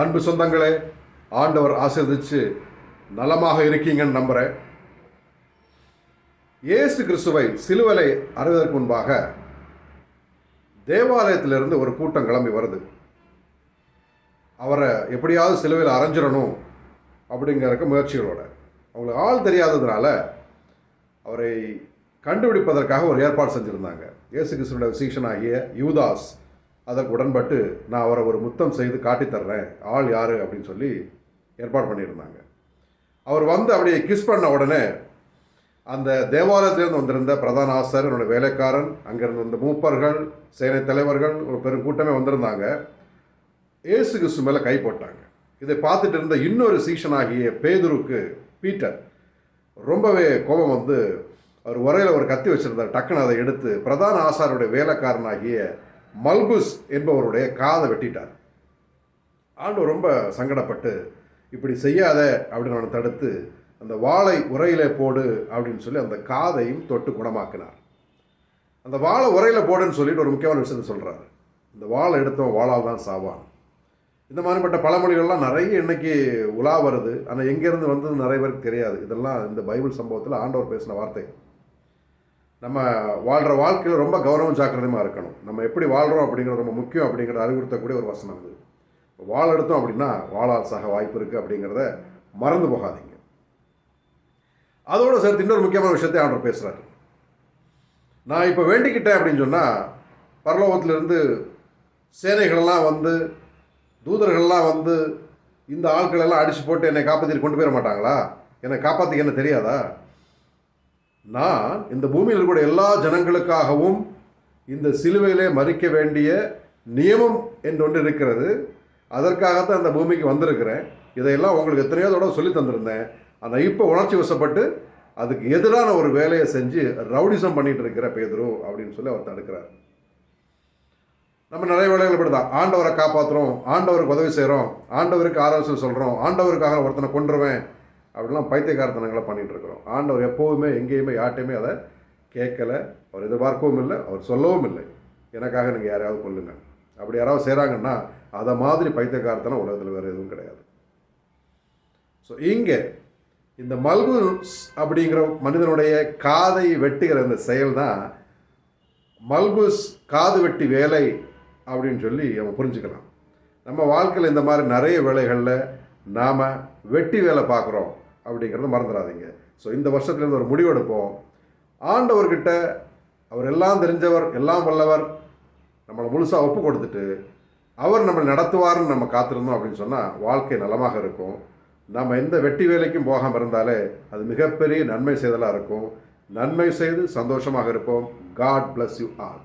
அன்பு சொந்தங்களே ஆண்டவர் ஆசீர்வதிச்சு நலமாக இருக்கீங்கன்னு நம்புகிறேன் இயேசு கிறிஸ்துவை சிலுவலை அறிவதற்கு முன்பாக தேவாலயத்திலிருந்து ஒரு கூட்டம் கிளம்பி வருது. அவரை எப்படியாவது சிலுவையில் அரைஞ்சிடணும் அப்படிங்கிறக்க முயற்சிகளோட. அவங்களுக்கு ஆள் தெரியாததுனால அவரை கண்டுபிடிப்பதற்காக ஒரு ஏற்பாடு செஞ்சுருந்தாங்க. இயேசு கிறிஸ்துவோட சீஷனாகிய யூதாஸ் அதற்கு உடன்பட்டு நான் அவரை ஒரு முத்தம் செய்து காட்டித்தர்றேன் ஆள் யார் அப்படின்னு சொல்லி ஏற்பாடு பண்ணியிருந்தாங்க. அவர் வந்து அப்படியே கிஸ் பண்ண உடனே அந்த தேவாலயத்திலிருந்து வந்திருந்த பிரதான ஆசிரியர் என்னோட வேலைக்காரன் அங்கிருந்து வந்த மூப்பர்கள் சேனை தலைவர்கள் ஒரு பெரும் கூட்டமே வந்திருந்தாங்க. இயேசு கிறிஸ்து மேலே கை போட்டாங்க. இதை பார்த்துட்டு இருந்த இன்னொரு சீஷனாகிய பேதுருக்கு பீட்டர் ரொம்பவே கோபம் வந்து அவர் உரையில் ஒரு கத்தி வச்சுருந்தார். டக்குன்னு அதை எடுத்து பிரதான ஆசாருடைய வேலைக்காரனாகிய மல்குஸ் என்பவருடைய காதை வெட்டிட்டார். ஆண்டவர் ரொம்ப சங்கடப்பட்டு இப்படி செய்யாத அப்படின்னு அவனை தடுத்து அந்த வாழை உரையிலே போடு அப்படின்னு சொல்லி அந்த காதையும் தொட்டு குணமாக்கினார். அந்த வாழை உரையில போடுன்னு சொல்லிட்டு ஒரு முக்கியமான விஷயத்தை சொல்கிறாரு இந்த வாழை எடுத்தவன் வாழால் தான் சாவான். இந்த மாதிரிப்பட்ட பழமொழிகள்லாம் நிறைய இன்னைக்கு உலா வருது. ஆனால் எங்கேருந்து வந்தது நிறைய பேருக்கு தெரியாது. இதெல்லாம் இந்த பைபிள் சம்பவத்தில் ஆண்டவர் பேசின வார்த்தை. நம்ம வாழ்கிற வாழ்க்கையில் ரொம்ப கௌரவம் ஜாக்கிரதமாக இருக்கணும். நம்ம எப்படி வாழ்கிறோம் அப்படிங்கிறது ரொம்ப முக்கியம் அப்படிங்கிறத அறிவுறுத்தக்கூடிய ஒரு வசனம் இது. வாழ எடுத்தோம் அப்படின்னா வாழால் சக வாய்ப்பு இருக்குது அப்படிங்கிறத மறந்து போகாதீங்க. அதோடு சேர்த்து இன்னொரு முக்கியமான விஷயத்தை அவர் பேசுகிறாரு நான் இப்போ வேண்டிக்கிட்டேன் அப்படின்னு சொன்னால் பரலோகத்திலிருந்து சேனைகளெல்லாம் வந்து தூதர்கள்லாம் வந்து இந்த ஆட்களெல்லாம் அடித்து போட்டு என்னை காப்பாற்றிட்டு கொண்டு போயிட மாட்டாங்களா? என்னை காப்பாற்றிக்க என்ன தெரியாதா? நான் இந்த பூமியில் இருக்கக்கூடிய எல்லா ஜனங்களுக்காகவும் இந்த சிலுவையிலே மறிக்க வேண்டிய நியமம் என்று ஒன்று இருக்கிறது. அதற்காகத்தான் அந்த பூமிக்கு வந்திருக்கிறேன். இதையெல்லாம் உங்களுக்கு எத்தனையோ தடவை சொல்லி தந்திருந்தேன். ஆனால் இப்போ உணர்ச்சி வசப்பட்டு அதுக்கு எதிரான ஒரு வேலையை செஞ்சு ரவுடிசம் பண்ணிட்டு இருக்கிற பேதுரு அப்படின்னு சொல்லி அவர் தடுக்கிறார். நம்ம நிறைய வேலைகள் இப்படிதான். ஆண்டவரை காப்பாற்றுறோம் ஆண்டவருக்கு உதவி செய்கிறோம் ஆண்டவருக்கு ஆலோசனை சொல்கிறோம் ஆண்டவருக்காக ஒருத்தனை கொண்டுருவேன் அப்படிலாம் பைத்தியகாரத்தனங்களை பண்ணிகிட்ருக்குறோம் இருக்கிறோம் ஆண்டவர் எப்போவுமே எங்கேயுமே யார்ட்டையுமே அதை கேட்கல. அவர் எதிர்பார்க்கவும் இல்லை அவர் சொல்லவும் இல்லை. எனக்காக நீங்கள் யாரையாவது கொல்லுங்க. அப்படி யாராவது செய்கிறாங்கன்னா அதை மாதிரி பைத்தியக்காரத்தனம் உலகத்தில் வேறு எதுவும் கிடையாது. ஸோ இங்கே இந்த மல்குஸ் அப்படிங்கிற மனிதனுடைய காதை வெட்டுகிற இந்த செயல் தான் மல்குஸ் காது வெட்டி வேலை அப்படின்னு சொல்லி நம்ம புரிஞ்சுக்கலாம். நம்ம வாழ்க்கையில் இந்த மாதிரி நிறைய வேலைகளில் நாம் வெட்டி வேலை பார்க்குறோம். அப்படிங்கிறத மறந்துடாதீங்க. ஸோ இந்த வருஷத்துலேருந்து ஒரு முடிவெடுப்போம் ஆண்டவர்கிட்ட அவர் எல்லாம் தெரிஞ்சவர் எல்லாம் வல்லவர் நம்மளை முழுசாக ஒப்பு கொடுத்துட்டு அவர் நம்மளை நடத்துவார்னு நம்ம காத்திருந்தோம் அப்படின்னு சொன்னால் வாழ்க்கை நலமாக இருக்கும். நம்ம எந்த வெட்டி வேலைக்கும் போகாமல் இருந்தாலே அது மிகப்பெரிய நன்மை செய்தலாக இருக்கும். நன்மை செய்து சந்தோஷமாக இருப்போம். God bless you all